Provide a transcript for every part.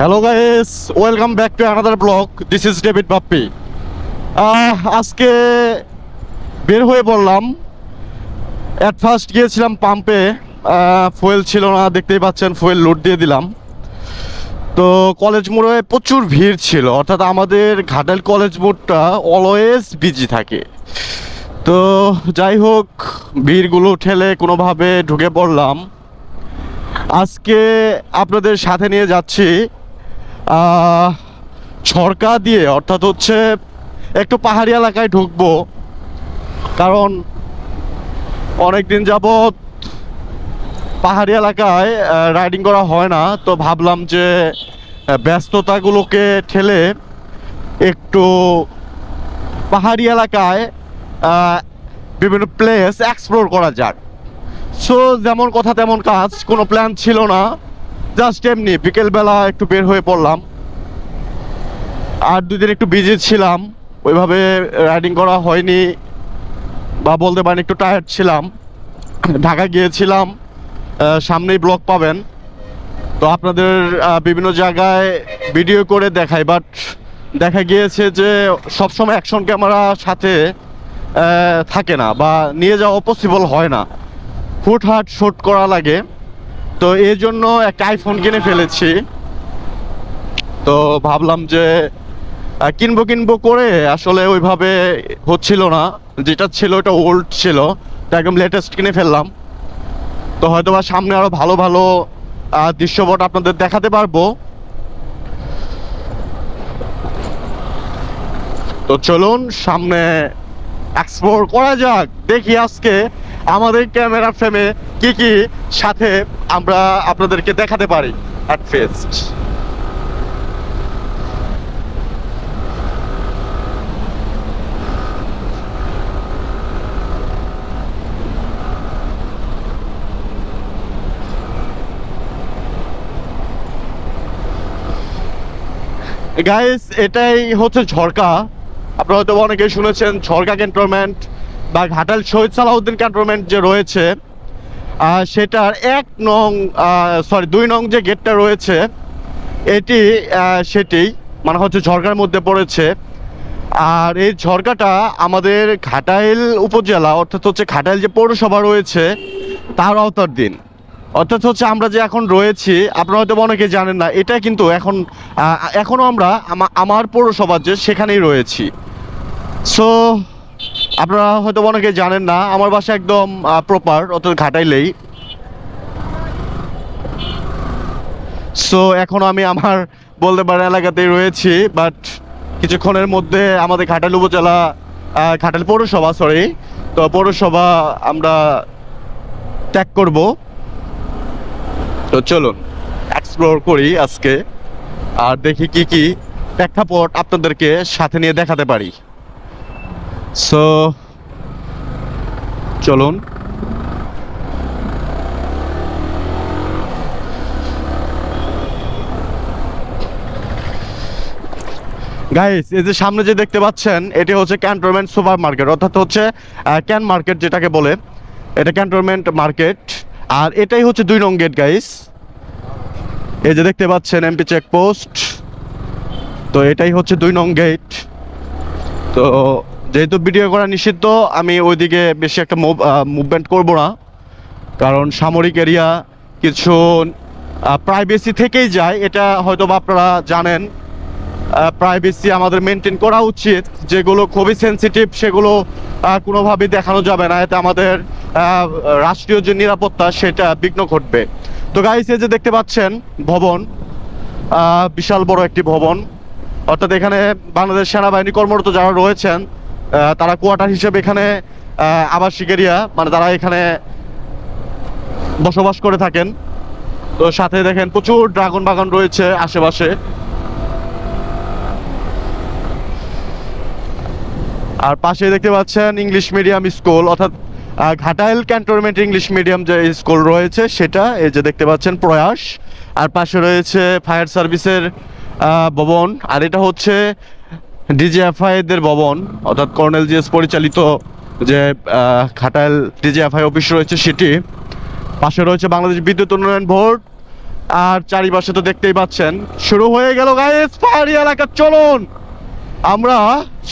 Hello guys welcome back to another blog this is David Bappi আজকে বের হয়ে পড়লাম অ্যাট ফার্স্ট গিয়েছিলাম পাম্পে ফুয়েল ছিল না, দেখতেই পাচ্ছেন ফুয়েল লোড দিয়ে দিলাম। তো কলেজ মোড়ে প্রচুর ভিড় ছিল। অর্থাৎ আমাদের ঘাটাল কলেজ মোড়টা অলওয়েজ বিজি থাকে। তো যাই হোক, ভিড়গুলো ঠেলে কোনোভাবে ঢুকে পড়লাম। আজকে আপনাদের সাথে নিয়ে যাচ্ছি আহ, দিয়ে অর্থাৎ হচ্ছে একটু পাহাড়ি এলাকায় ঢুকবো। কারণ অনেক দিন যাবৎ পাহাড়ি এলাকায় রাইডিং করা হয় না তো ভাবলাম যে ব্যস্ততাগুলোকে ঠেলে একটু পাহাড়ি এলাকায় বিভিন্ন প্লেস এক্সপ্লোর করা যাক। সো যেমন কথা তেমন কাজ কোনো প্ল্যান ছিল না। জাস্ট এমনি বিকেলবেলা একটু বের হয়ে পড়লাম। আর দুদিন একটু বিজি ছিলাম, ওইভাবে রাইডিং করা হয়নি বা বলতে পারেন একটু টায়ার্ড ছিলাম। ঢাকা গিয়েছিলাম সামনেই ব্লগ পাবেন। তো আপনাদের বিভিন্ন জায়গায় ভিডিও করে দেখাই বাট দেখা গিয়েছে যে সবসময় অ্যাকশন ক্যামেরা সাথে থাকে না বা নিয়ে যাওয়া পসিবল হয় না। হুটহাট শুট করা লাগে। তো এই জন্য একটা আইফোন কিনে ফেলেছি। তো ভাবলাম যে কিনবো কিনবো করে আসলে ওইভাবে হচ্ছিল না। যেটা ছিল ওটা ওল্ড ছিল, তো একদম লেটেস্ট কিনে ফেললাম। তো হয়তো বা সামনে আরও ভালো ভালো দৃশ্যপট আপনাদের দেখাতে পারব। তো চলুন সামনে এক্সপ্লোর করা যাক, দেখি আজকে আমাদের ক্যামেরা ফ্রেমে কি কি সাথে আমরা আপনাদেরকে দেখাতে পারি অ্যাট ফেস্ট গাইস এটাই হচ্ছে ঝরকা। আপনারা হয়তো অনেকে শুনেছেন, ঝরকা ক্যান্টনমেন্ট বা ঘাটাল শহীদ সালাউদ্দিন ক্যান্টনমেন্ট যে রয়েছে সেটার এক নং সরি দুই নং যে গেটটা রয়েছে এটি সেটি মানে হচ্ছে ঝরকার মধ্যে পড়েছে। আর এই ঝরকাটা আমাদের ঘাটাইল উপজেলা অর্থাৎ হচ্ছে ঘাটাইল যে পৌরসভা রয়েছে তার আওতার দিন অর্থাৎ হচ্ছে আমরা যে এখন রয়েছি আপনারা হয়তো অনেকে জানেন না এটা কিন্তু এখন আহ, এখনও আমরা আমার পৌরসভা যে সেখানেই রয়েছি। সো আপনারা হয়তো অনেকে জানেন না, আমার বাসা একদম প্রপার অর্থাৎ ঘাটাইলেই। সো এখন আমি আমার বলতে পারে এলাকাতেই রয়েছি বাট কিছুক্ষণের মধ্যে আমাদের ঘাটাল উপজেলা ঘাটাল পৌরসভা সরি তো পৌরসভা আমরা ত্যাগ করব। তো চলুন এক্সপ্লোর করি আজকে, আর দেখি কি কি প্রেক্ষাপট আপনাদেরকে সাথে নিয়ে দেখাতে পারি। সো চলুন। গাইস এই যে সামনে যে দেখতে পাচ্ছেন, এটি হচ্ছে ক্যান্টনমেন্ট সুপার মার্কেট অর্থাৎ হচ্ছে ক্যান মার্কেট যেটাকে বলে, এটা ক্যান্টনমেন্ট মার্কেট আর এটাই হচ্ছে দুই নং গেট গাইস এই যে দেখতে পাচ্ছেন এমপি চেকপোস্ট তো এটাই হচ্ছে দুই নং গেট তো যেহেতু ভিডিও করা নিষিদ্ধ, আমি ওইদিকে বেশি একটা মুভমেন্ট করব না। কারণ সামরিক এরিয়া কিছু প্রাইভেসি থেকেই যায়, এটা হয়তো বা আপনারা জানেন। প্রাইভেসি আমাদের মেনটেন করা উচিত। যেগুলো খুবই সেনসিটিভ সেগুলো কোনোভাবেই দেখানো যাবে না। এতে আমাদের রাষ্ট্রীয় যে নিরাপত্তা, সেটা বিঘ্ন ঘটবে। তো গাইস যে দেখতে পাচ্ছেন, ভবন বিশাল বড় একটি ভবন। অর্থাৎ এখানে বাংলাদেশ সেনাবাহিনী কর্মরত যারা রয়েছেন তারা কোয়ার্টার হিসেবে এখানে আবাসিক এরিয়া মানে তারা এখানে বসবাস করে থাকেন। তো সাথে দেখেন প্রচুর ড্রাগন বাগান রয়েছে আশেপাশে। আর পাশে দেখতে পাচ্ছেন ইংলিশ মিডিয়াম স্কুল অর্থাৎ ঘাটাইল ক্যান্টনমেন্ট ইংলিশ মিডিয়াম যে স্কুল রয়েছে সেটা, এই যে দেখতে পাচ্ছেন প্রয়াস। আর পাশে রয়েছে ফায়ার সার্ভিসের ভবন। আর এটা হচ্ছে ডিজিএফআই দের ভবন, অর্থাৎ কর্নেল জিএস পরিচালিত যে ঘাটাইল ডিজিএফআই অফিস রয়েছে সেটি। পাশে রয়েছে বাংলাদেশ বিদ্যুৎ উন্নয়ন বোর্ড। আর চারিপাশে তো দেখতেই পাচ্ছেন, শুরু হয়ে গেল গাইস পাহাড়ি এলাকা, চলুন। আমরা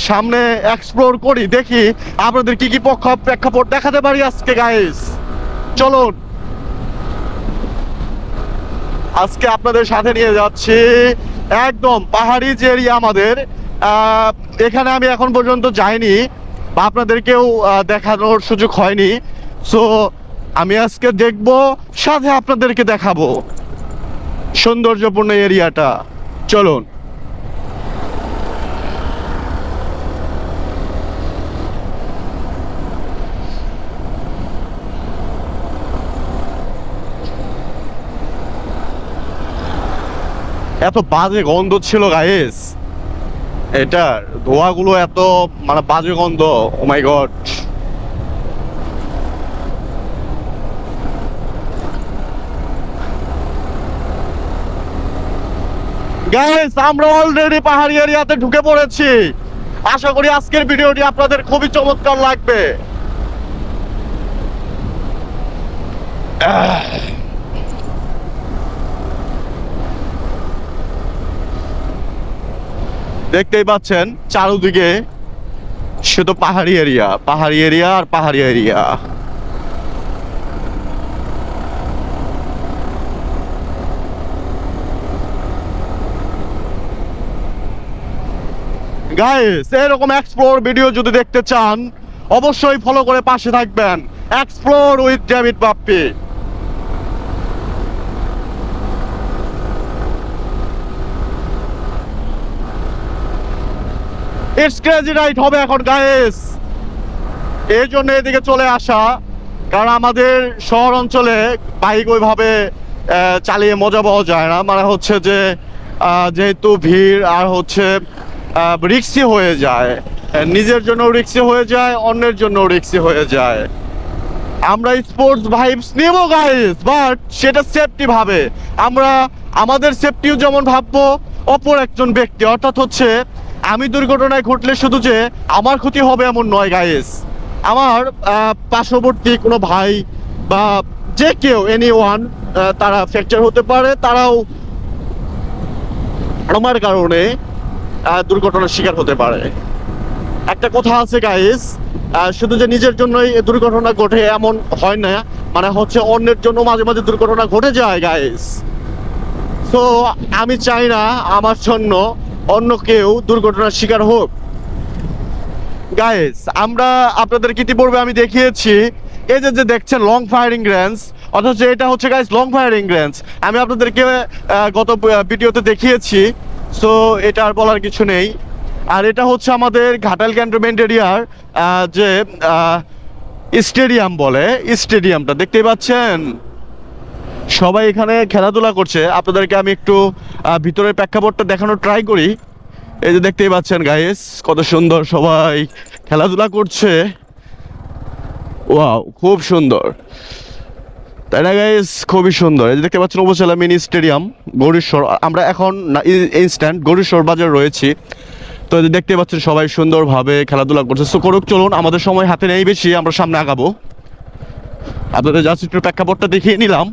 সামনে এক্সপ্লোর করি, দেখি আপনাদের কি কি পক্ষ, প্রেক্ষাপট দেখাতে পারি আজকে গাইস চলুন। আজকে আপনাদের সাথে নিয়ে যাচ্ছি একদম পাহাড়ি যে এরিয়া আমাদের এখানে আমি এখন পর্যন্ত যাইনি বা আপনাদেরকেও দেখানোর সুযোগ হয়নি। সো আমি আজকে দেখব, সাথে আপনাদেরকে দেখাবো সৌন্দর্যপূর্ণ এরিয়াটা। চলুন। এত বাজে গন্ধ ছিল গাইস এটার ধোয়াগুলো এত মানে বাজে গন্ধ ও মাই গড গাইস আমরা অলরেডি পাহাড়ি এরিয়াতে ঢুকে পড়েছি। আশা করি আজকের ভিডিওটি আপনাদের খুবই চমৎকার লাগবে। দেখতেই পাচ্ছেন চারদিকে শুধু পাহাড়ি এরিয়া পাহাড়ি এরিয়া আর পাহাড়ি এরিয়া। গাইস এরকম এক্সপ্লোর ভিডিও যদি দেখতে চান, অবশ্যই ফলো করে পাশে থাকবেন। Explore with David Bappi it's crazy right হবে এখন গাইস এই জন্য এদিকে চলে আসা। কারণ আমাদের শহর অঞ্চলে বাইক ওইভাবে চালিয়ে মজা পাওয়া যায় না। মানে হচ্ছে যে যেহেতু ভিড় আর হচ্ছে রিক্সি হয়ে যায়। নিজের জন্য রিক্সি হয়ে যায়, অন্যের জন্য রিক্সি হয়ে যায়। আমরা স্পোর্টস ভাইবস নেব গাইস বাট সেটা সেফটি ভাবে। আমরা, আমাদের সেফটিও যেমন ভাববো, অপর একজন ব্যক্তি, অর্থাৎ হচ্ছে আমি দুর্ঘটনায় ঘটলে শুধু যে আমার ক্ষতি হবে এমন নয় গাইস আমার পার্শ্ববর্তী কোনো ভাই বা যে কেউ এনি ওয়ান তারা ফ্র্যাকচার হতে পারে, তারাও আমার কারণে দুর্ঘটনার শিকার হতে পারে। একটা কথা আছে গাইস শুধু যে নিজের জন্যই দুর্ঘটনা ঘটে এমন হয় না মানে হচ্ছে অন্যের জন্য মাঝে মাঝে দুর্ঘটনা ঘটে যায় গাইস তো আমি চাই না আমার জন্য অন্য কেউ দুর্ঘটনার শিকার হোক। গাইস আমরা আপনাদেরকে ইতিপূর্বে আমি দেখিয়েছি, এই যে যে দেখছেন লং ফায়ারিং রেঞ্জ অথচ এটা হচ্ছে গাইস লং ফায়ারিং রেঞ্জ আমি আপনাদেরকে গত ভিডিওতে দেখিয়েছি সো এটা আর বলার কিছু নেই। আর এটা হচ্ছে আমাদের ঘাটাল ক্যান্টনমেন্ট এরিয়ার যে স্টেডিয়াম বলে, স্টেডিয়ামটা, দেখতেই পাচ্ছেন? সবাই এখানে খেলাধুলা করছে। আপনাদেরকে আমি একটু ভিতরের প্রেক্ষাপটটা দেখানোর ট্রাই করি। এই যে দেখতেই পাচ্ছেন গাইস কত সুন্দর সবাই খেলাধুলা করছে। ওয়াও খুব সুন্দর। তাই না গাইস খুবই সুন্দর। এই যে দেখতে পাচ্ছেন, উপজেলা মিনি স্টেডিয়াম, গৌরীশ্বর। আমরা এখন ইনস্ট্যান্ট গৌরীশ্বর বাজার রয়েছি। তো দেখতে পাচ্ছেন, সবাই সুন্দরভাবে খেলাধুলা করছে। সো করুক, চলুন, আমাদের সময় হাতে নেই বেশি, আমরা সামনে আগাবো। আপনাদের জাস্ট একটু প্রেক্ষাপটটা দেখিয়ে নিলাম।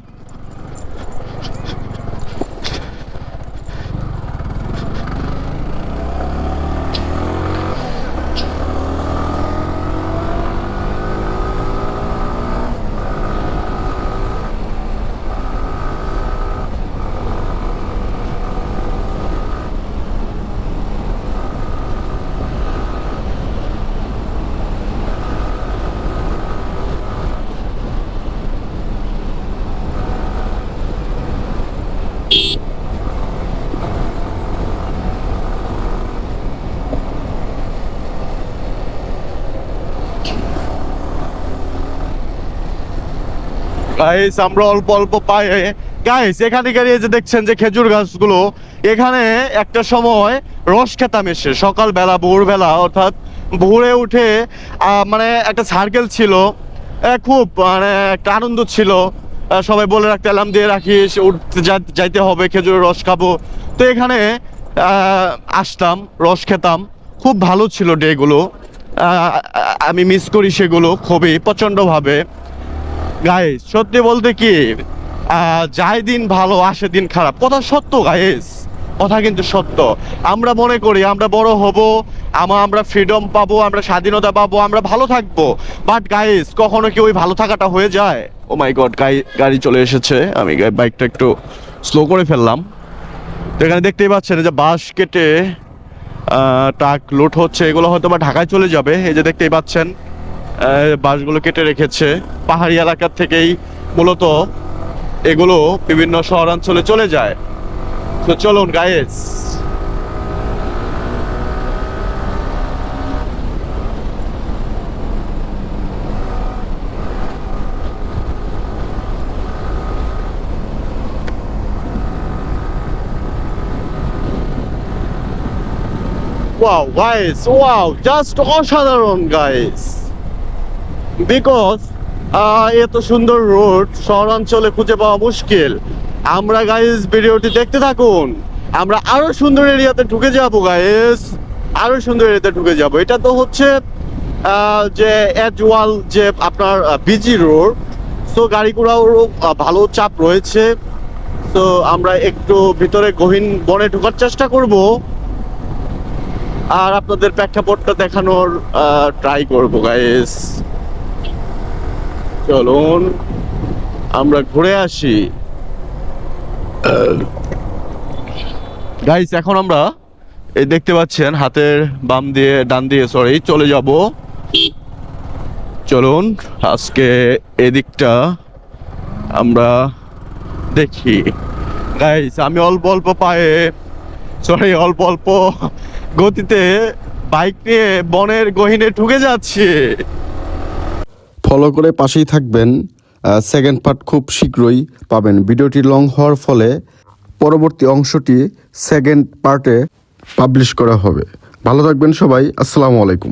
গাইস আমরা অল্প অল্প পাই গাইস এখানে গিয়ে যে দেখছেন যে খেজুর গাছগুলো, এখানে একটা সময় রস খেতাম এসে। সকালবেলা, ভোরবেলা, অর্থাৎ ভোরে উঠে মানে একটা সার্কেল ছিল খুব মানে একটা আনন্দ ছিল। সবাই বলে রাখতে অ্যালার্ম দিয়ে রাখিস উঠতে যাইতে হবে, খেজুরের রস খাব। তো এখানে আসতাম, রস খেতাম। খুব ভালো ছিল ডেগুলো। আমি মিস করি সেগুলো খুবই প্রচণ্ডভাবে। গাইস সত্যি বলতে কি যায় দিন ভালো, আসে দিন খারাপ, কথা সত্য গাইস কথা কিন্তু সত্য। আমরা মনে করি, আমরা বড় হব, আমা, আমরা ফ্রিডম পাবো, আমরা স্বাধীনতা পাবো, আমরা ভালো থাকব। বাট গাইস কখনো কি ওই ভালো থাকাটা হয়ে যায়? ও মাই গড গাড়ি চলে এসেছে। আমি বাইকটা একটু স্লো করে ফেললাম। তো এখানে দেখতেই পাচ্ছেন যে বাস কেটে ট্রাক লোড হচ্ছে, এগুলো হয়তো বা ঢাকায় চলে যাবে। এই যে দেখতেই পাচ্ছেন বাঁশগুলো কেটে রেখেছে। পাহাড়ি এলাকার থেকেই মূলত এগুলো বিভিন্ন শহরাঞ্চলে চলে যায়। তো চলুন guys wow guys wow just অসাধারণ গাইস বিকজ এত সুন্দর রোড শহরাঞ্চলে খুঁজে পাওয়া মুশকিল। আমরা গাইস ভিডিওটি দেখতে থাকুন। আমরা আরও সুন্দর এরিয়াতে ঢুকে যাব গাইস আরও সুন্দর এরিয়াতে ঢুকে যাব। এটা তো হচ্ছে যে এজওয়াল যে আপনার বিজি রোড সো গাড়ি ঘোড়ারও আহ, ভালো চাপ রয়েছে। তো আমরা একটু ভিতরে গহীন বনে ঢোকার চেষ্টা করব। আর আপনাদের প্রেক্ষাপটটা দেখানোর ট্রাই করব গাইস চলুন, আমরা ঘুরে আসি। গাইস এখন আমরা এই দেখতে পাচ্ছেন, হাতের বাম দিয়ে, ডান দিয়ে সরি চলে যাব। চলুন, আজকে এদিকটা আমরা দেখি। গাইস আমি অল্প অল্প পায়ে সরি অল্প অল্প গতিতে বাইক নিয়ে বনের গহীনে ঢুকে যাচ্ছি। ফলো করে পাশেই থাকবেন। সেকেন্ড পার্ট খুব শীঘ্রই পাবেন। ভিডিওটি লং হওয়ার ফলে পরবর্তী অংশটি সেকেন্ড পার্টে পাবলিশ করা হবে। ভালো থাকবেন সবাই। আসসালামু আলাইকুম।